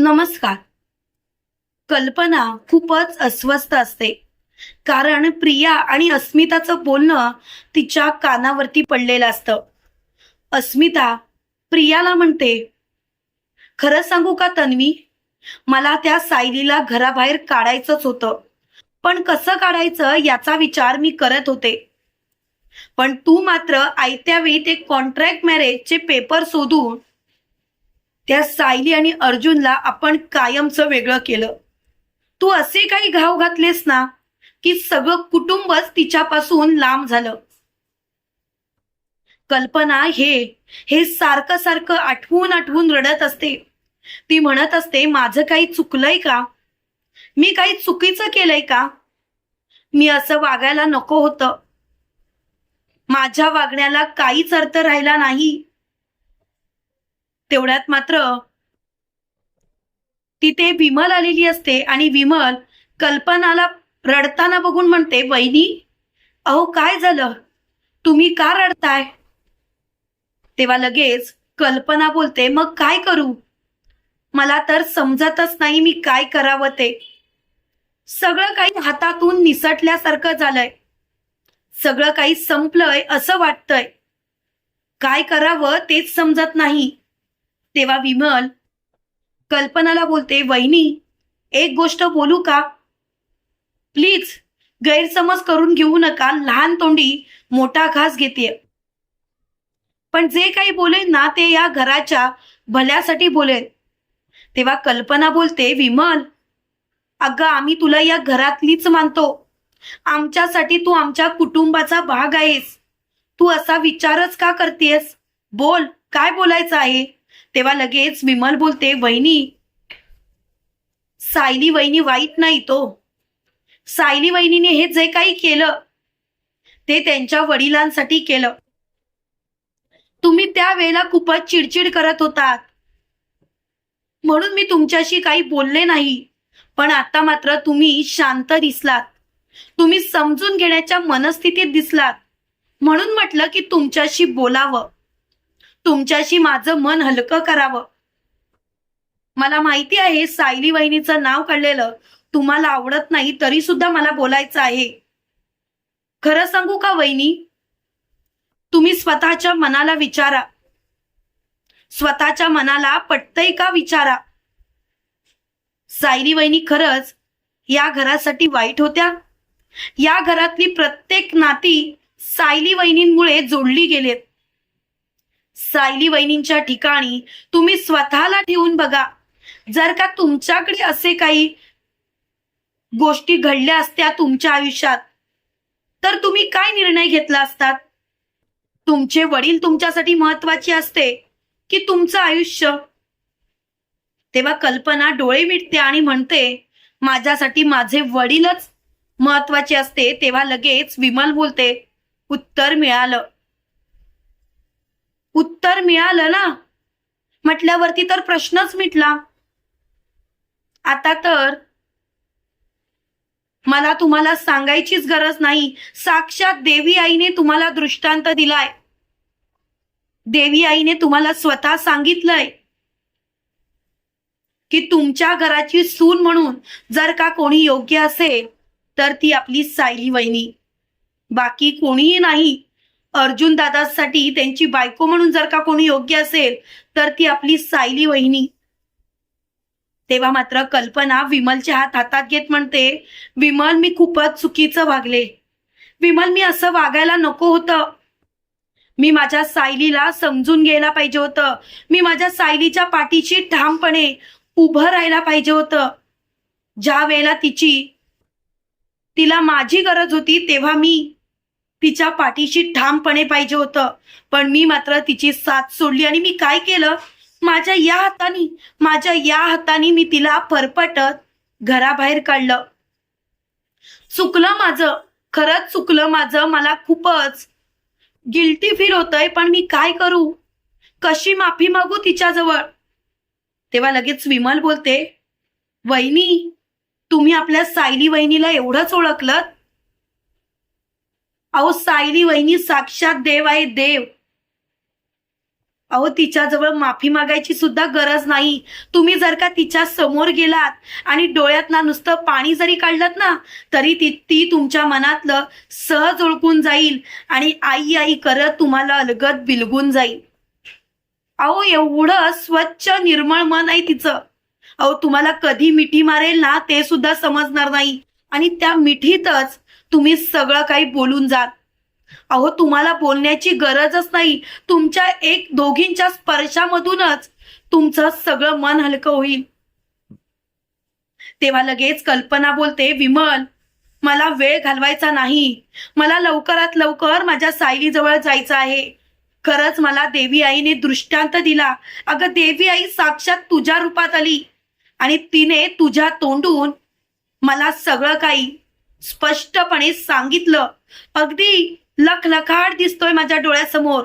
नमस्कार. कल्पना खूपच अस्वस्थ असते. कारण प्रिया आणि अस्मिताचं बोलणं तिच्या कानावरती पडलेलं असतं. अस्मिता प्रियाला म्हणते खरं सांगू का तन्वी? मला त्या सायलीला घराबाहेर काढायचंच होतं. पण कसं काढायचं याचा विचार मी करत होते. पण तू मात्र आयत्या वेळी ते कॉन्ट्रॅक्ट मॅरेजचे पेपर शोधून त्या सायली आणि अर्जुनला आपण कायमचं वेगळं केलं. तू असे काही घाव घातलेस ना की सगळं कुटुंबच तिच्यापासून लांब झालं. कल्पना हे हे सारखं सारखं आठवून आठवून रडत असते. ती म्हणत असते माझं काही चुकलंय का? मी काही चुकीचं केलंय का? मी असं वागायला नको होतं. माझ्या वागण्याला काहीच अर्थ राहिला नाही. तेवढ्यात मात्र तिथे विमल आलेली असते आणि विमल कल्पनाला रडताना बघून म्हणते वहिनी अहो काय झालं? तुम्ही का रडताय? तेव्हा लगेच कल्पना बोलते मग काय करू? मला तर समजतच नाही मी काय करावं ते. सगळं काही हातातून निसटल्यासारखं झालंय. सगळं काही संपलंय असं वाटतंय. काय करावं तेच समजत नाही. तेव्हा विमल कल्पनाला बोलते वहिनी एक गोष्ट बोलू का? प्लीज गैरसमज करून घेऊ नका. लहान तोंडी मोठा घास घेते. पण जे काही बोले ना ते या घराच्या भल्यासाठी बोले. तेव्हा कल्पना बोलते विमल अगं आम्ही तुला या घरातलीच मानतो. आमच्यासाठी तू आमच्या कुटुंबाचा भाग आहेस. तू असा विचारच का करतेस? बोल काय बोलायचं आहे? तेव्हा लगेच विमल बोलते वहिनी सायली वहिनी वाईट नाही तो. सायली वहिनीने हे जे काही केलं ते त्यांच्या वडिलांसाठी केलं. तुम्ही त्यावेळेला खूपच चिडचिड करत होतात. म्हणून मी तुमच्याशी काही बोलले नाही. पण आता मात्र तुम्ही शांत दिसलात. तुम्ही समजून घेण्याच्या मनस्थितीत दिसलात. म्हणून म्हटलं की तुमच्याशी बोलावं. तुमच्याशी माझं मन हलकं करावं. मला माहिती आहे सायली वहिनीचं नाव काढलेलं तुम्हाला आवडत नाही तरी सुद्धा मला बोलायचं आहे. खरं सांगू का वहिनी? तुम्ही स्वतःच्या मनाला विचारा. स्वतःच्या मनाला पटतय का विचारा? सायली वहिनी खरंच या घरासाठी वाईट होत्या. या घरातली प्रत्येक नाती सायली वहिनींमुळे जोडली गेलेत. सायली वहिनींच्या ठिकाणी तुम्ही स्वतःला ठेवून बघा. जर का तुमच्याकडे असे काही गोष्टी घडल्या असत्या तुमच्या आयुष्यात तर तुम्ही काय निर्णय घेतला असतात तुमचे वडील तुमच्यासाठी महत्त्वाचे असते की तुमचं आयुष्य. तेव्हा कल्पना डोळे मिटते आणि म्हणते माझ्यासाठी माझे वडीलच महत्त्वाचे असते. तेव्हा लगेच विमल बोलते उत्तर मिळालं. उत्तर मिळालं ना? म्हटल्यावरती तर प्रश्नच मिटला. आता तर मला तुम्हाला सांगायचीच गरज नाही. साक्षात देवी आईने तुम्हाला दृष्टांत दिलाय. देवी आईने तुम्हाला स्वतः सांगितलंय की तुमच्या घराची सून म्हणून जर का कोणी योग्य असेल तर ती आपली सायली वहिनी. बाकी कोणीही नाही. अर्जुन दादासाठी त्यांची बायको म्हणून जर का कोणी योग्य असेल तर ती आपली सायली वहिनी. तेव्हा मात्र कल्पना विमलच्या हात हातात घेत म्हणते विमल मी खूपच चुकीचं वागले. विमल मी असं वागायला नको होतं. मी माझ्या सायलीला समजून घ्यायला पाहिजे होतं. मी माझ्या सायलीच्या पाठीशी ठामपणे उभं राहायला पाहिजे होतं. ज्या वेळेला तिची तिला माझी गरज होती तेव्हा मी तिच्या पाठीशी ठामपणे पाहिजे होतं. पण मी मात्र तिची साथ सोडली आणि मी काय केलं? माझ्या या हाताने माझ्या या हाताने मी तिला फरफटत घराबाहेर काढलं. चुकलं माझं. खरंच चुकलं माझं. मला खूपच गिल्टी फील होतंय. पण मी काय करू? कशी माफी मागू तिच्याजवळ? तेव्हा लगेच विमल बोलते वहिनी तुम्ही आपल्या सायली वहिनीला एवढंच ओळखलं अहो सायली वहिनी साक्षात देव आहे देव. अहो तिच्याजवळ माफी मागायची सुद्धा गरज नाही. तुम्ही जर का तिच्या समोर गेलात आणि डोळ्यात ना नुसतं पाणी जरी काढलं ना तरी ती ती तुमच्या मनातलं सहज ओळखून जाईल आणि आई आई करत तुम्हाला अलगद बिलगून जाईल. अहो एवढं स्वच्छ निर्मळ मन आहे तिचं. अहो तुम्हाला कधी मिठी मारेल ना ते सुद्धा समजणार नाही. आणि त्या मिठीतच तुम्ही सगळं काही बोलून जाल. अहो तुम्हाला बोलण्याची गरजच नाही. तुमच्या एक दोघींच्या स्पर्शामधूनच तुमचं सगळं मन हलकं होईल. तेव्हा लगेच कल्पना बोलते विमल मला वेळ घालवायचा नाही. मला लवकरात लवकर माझ्या सायलीजवळ जायचं आहे. खरंच मला देवी आईने दृष्टांत दिला. अगं देवी आई साक्षात तुझ्या रूपात आली आणि तिने तुझ्या तोंडून मला सगळं काही स्पष्टपणे सांगितलं. अगदी लखलखाट दिसतोय माझ्या डोळ्यासमोर.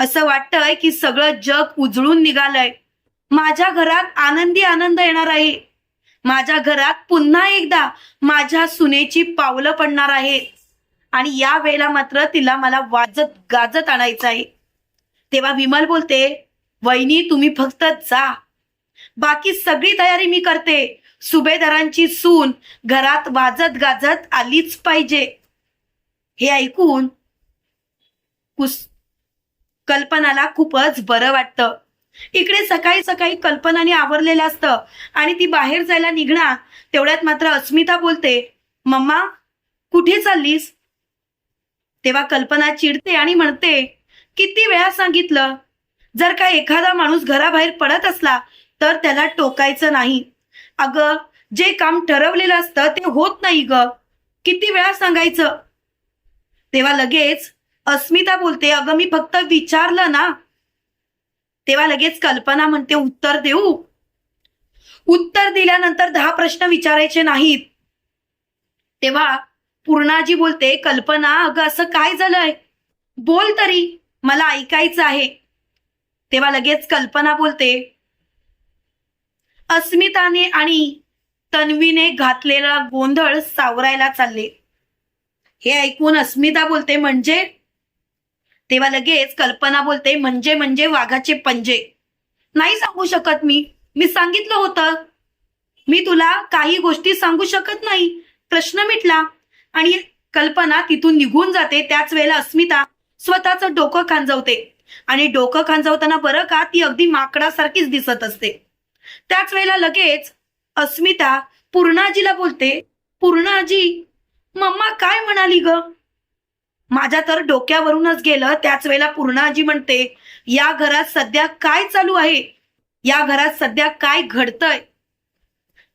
असं वाटतंय की सगळं जग उजळून निघालंय. माझ्या घरात आनंदी आनंद येणार आहे. माझ्या घरात पुन्हा एकदा माझ्या सुनेची पावलं पडणार आहे. आणि या वेळेला मात्र तिला मला वाजत गाजत आणायचं आहे. तेव्हा विमल बोलते वहिनी तुम्ही फक्त जा. बाकी सगळी तयारी मी करते. सुभेदारांची सून घरात वाजत गाजत आलीच पाहिजे. हे ऐकून कुस कल्पनाला खूपच बरं वाटतं. इकडे सकाळी सकाळी कल्पनाने आवरलेलं असतं आणि ती बाहेर जायला निघणार तेवढ्यात मात्र अस्मिता बोलते मम्मा कुठे चाललीस? तेव्हा कल्पना चिडते आणि म्हणते किती वेळा सांगितलं जर का एखादा माणूस घराबाहेर पडत असला तर त्याला टोकायचं नाही. अगं जे काम ठरवलेलं असतं ते होत नाही ग. किती वेळा सांगायचं? तेव्हा लगेच अस्मिता बोलते अगं मी फक्त विचारलं ना. तेव्हा लगेच कल्पना म्हणते उत्तर देऊ? उत्तर दिल्यानंतर दहा प्रश्न विचारायचे नाहीत. तेव्हा पूर्णाजी बोलते कल्पना अगं असं काय झालंय? बोल तरी मला ऐकायचं आहे. तेव्हा लगेच कल्पना बोलते अस्मिताने आणि तन्वीने घातलेला गोंधळ सावरायला चालले. हे ऐकून अस्मिता बोलते म्हणजे? तेव्हा लगेच कल्पना बोलते म्हणजे म्हणजे वाघाचे पंजे. नाही सांगू शकत मी. मी सांगितलं होतं. मी तुला काही गोष्टी सांगू शकत नाही. प्रश्न मिटला आणि कल्पना तिथून निघून जाते. त्याच वेळेला अस्मिता स्वतःचं डोकं खांजवते. आणि डोकं खांजवताना बरं का ती अगदी माकडासारखीच दिसत असते. त्याच वेळेला लगेच अस्मिता पूर्णाजीला बोलते पूर्णाजी मम्मा काय म्हणाली ग? माझ्या तर डोक्यावरूनच गेलं त्याच वेळेला पूर्णाजी म्हणते या घरात सध्या काय चालू आहे? या घरात सध्या काय घडतंय?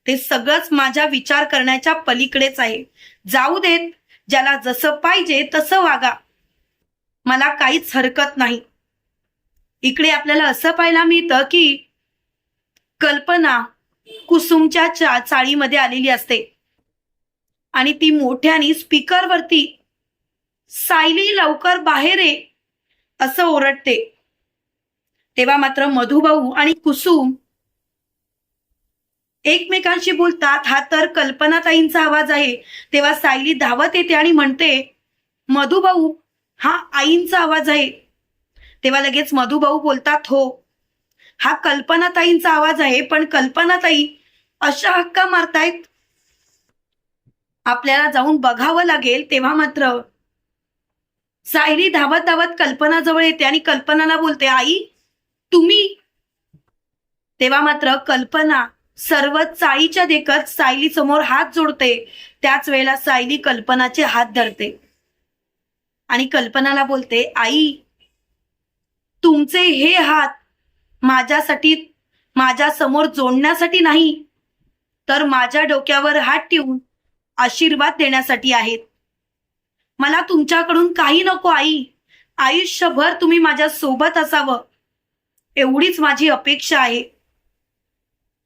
ते सगळंच माझ्या विचार करण्याच्या पलीकडेच आहे. जाऊ देत ज्याला जसं पाहिजे तसं वागा. मला काहीच हरकत नाही. इकडे आपल्याला असं पाहायला मिळतं की कल्पना कुसुमच्या चा चाळीमध्ये आलेली असते. आणि ती मोठ्याने स्पीकरवरती सायली लवकर बाहेर ये असं ओरडते. तेव्हा मात्र मधुभाऊ आणि कुसुम एकमेकांशी बोलतात. हा तर कल्पनाताईंचा आवाज आहे. तेव्हा सायली धावत येते आणि म्हणते मधुभाऊ हा आईंचा आवाज आहे. तेव्हा लगेच मधुभाऊ बोलतात हो हा कल्पनाताईंचा आवाज आहे पण कल्पनाताई अशा हक्का मारतायत. आपल्याला जाऊन बघावं लागेल तेव्हा मात्र. सायली धावत धावत कल्पनाजवळ येते आणि कल्पनाला बोलते आई तुम्ही तेव्हा मात्र कल्पना सर्व चाळीच्या देखत सायली समोर हात जोडते. त्याच वेळेला सायली कल्पनाचे हात धरते. आणि कल्पनाला बोलते आई तुमचे हे हात माझ्यासाठी माझ्यासमोर जोडण्यासाठी नाही तर माझ्या डोक्यावर हात ठेवून आशीर्वाद देण्यासाठी आहेत. मला तुमच्याकडून काही नको आई. आयुष्यभर तुम्ही माझ्या सोबत असावं. एवढीच माझी अपेक्षा आहे.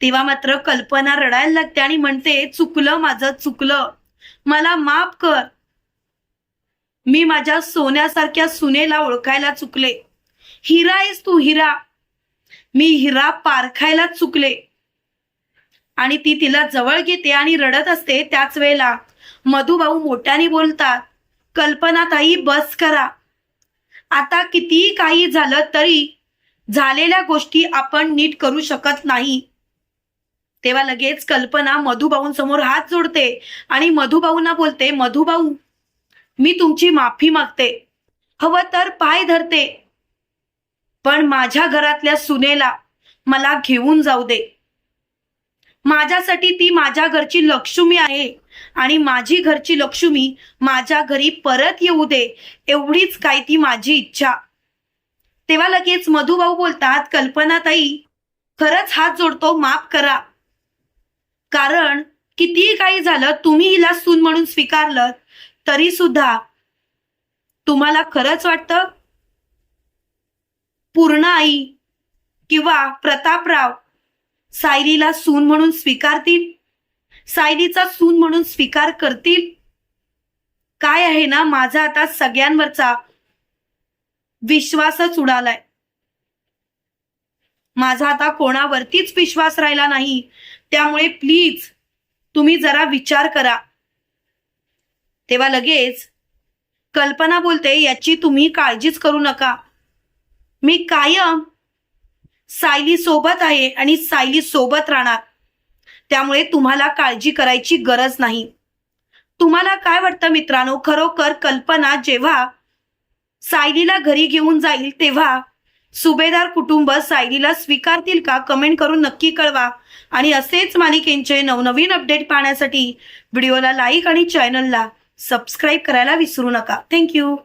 तेव्हा मात्र कल्पना रडायला लागते आणि म्हणते चुकलं माझं चुकलं. मला माफ कर. मी माझ्या सोन्यासारख्या सुनेला ओळखायला चुकले. हिरा आहेस तू हिरा. मी हिरा पारखायला चुकले. आणि ती तिला जवळ घेते आणि रडत असते त्याच वेळेला. मधुभाऊ मोठ्याने बोलतात कल्पना ताई बस करा. आता कितीही काही झालं तरी झालेल्या गोष्टी आपण नीट करू शकत नाही. तेव्हा लगेच कल्पना मधुभाऊंसमोर हात जोडते आणि मधुभाऊंना बोलते मधुभाऊ मी तुमची माफी मागते. हवं तर पाय धरते. पण माझ्या घरातल्या सुनेला मला घेऊन जाऊ दे. माझ्यासाठी ती माझ्या घरची लक्ष्मी आहे आणि माझी घरची लक्ष्मी माझ्या घरी परत येऊ दे एवढीच काय ती माझी इच्छा. तेव्हा लगेच मधुभाऊ बोलतात कल्पनाताई खरंच हात जोडतो माफ करा. कारण कितीही काही झालं तुम्ही हिला सून म्हणून स्वीकारलं तरी सुद्धा तुम्हाला खरंच वाटतं पूर्ण आई किंवा प्रतापराव सायलीला सून म्हणून स्वीकारतील? सायलीचा सून म्हणून स्वीकार करतील? काय आहे ना माझा आता सगळ्यांवरचा विश्वासच उडालाय. माझा आता कोणावरतीच विश्वास राहिला नाही. त्यामुळे प्लीज तुम्ही जरा विचार करा. तेव्हा लगेच कल्पना बोलते याची तुम्ही काळजीच करू नका. मी कायम सायली सोबत आहे आणि सायली सोबत राहणार. त्यामुळे तुम्हाला काळजी करायची गरज नाही. तुम्हाला काय वाटतं मित्रांनो? खरोखर कल्पना जेव्हा सायलीला घरी घेऊन जाईल तेव्हा सुभेदार कुटुंब सायलीला स्वीकारतील का? कमेंट करून नक्की कळवा. आणि असेच मालिकेंचे नवनवीन अपडेट पाहण्यासाठी व्हिडिओला लाईक आणि चॅनलला सबस्क्राईब करायला विसरू नका. थँक्यू.